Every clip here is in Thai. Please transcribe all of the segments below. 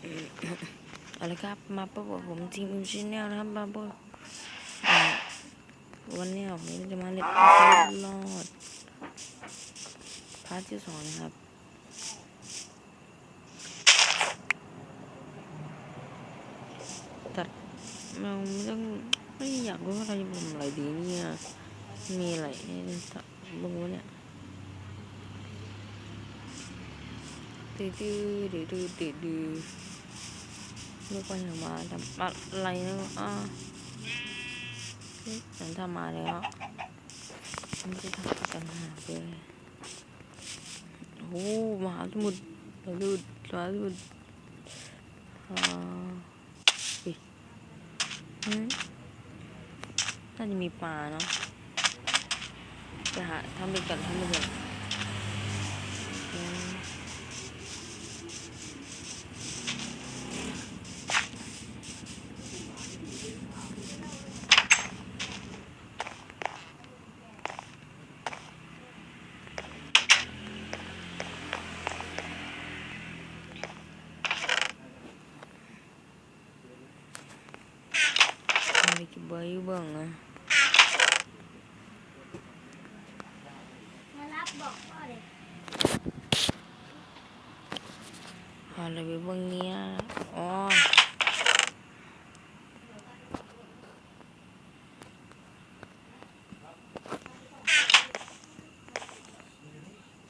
เอาละครับ มาพบกับผมทีมอิมชิแนลนะครับมาพบวันนี้ผมจะมาเล่นเอาชีวิตรอดพาร์ทที่สองนะครับตัดเราไม่ต้องไม่อยากรู้ว่าเราจะทำอะไรดีเนี่ยมีอะไรให้ตัดบ้างวะเนี่ยดื้อดื้อดื้อดื้อ ลูกไปทำมาทำอะไรนะอ่าเฮ้ยฉันทำมาแล้วมันจะทำกันหาเลยโอ้มหาสมุทรมหาสมุทรมหาสมุทรอ่าอุ้ยอืมน่าจะมีปลาเนาะไปหาทำด้วยกันทำด้วยกัน Ada ke bayu bang ah. มารับบอกพ่อเลย Ada be bang ni ah. Oh,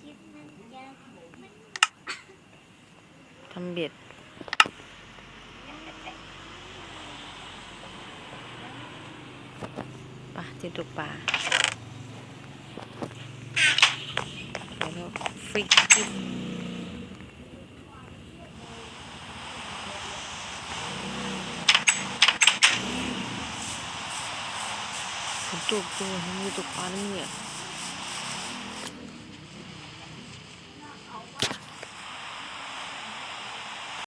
คิดมันจะ ทำเบ็ดปะจะตกปลาแล้วฟิกกินฝนตกตัวทำไมตกปลาเนี่ย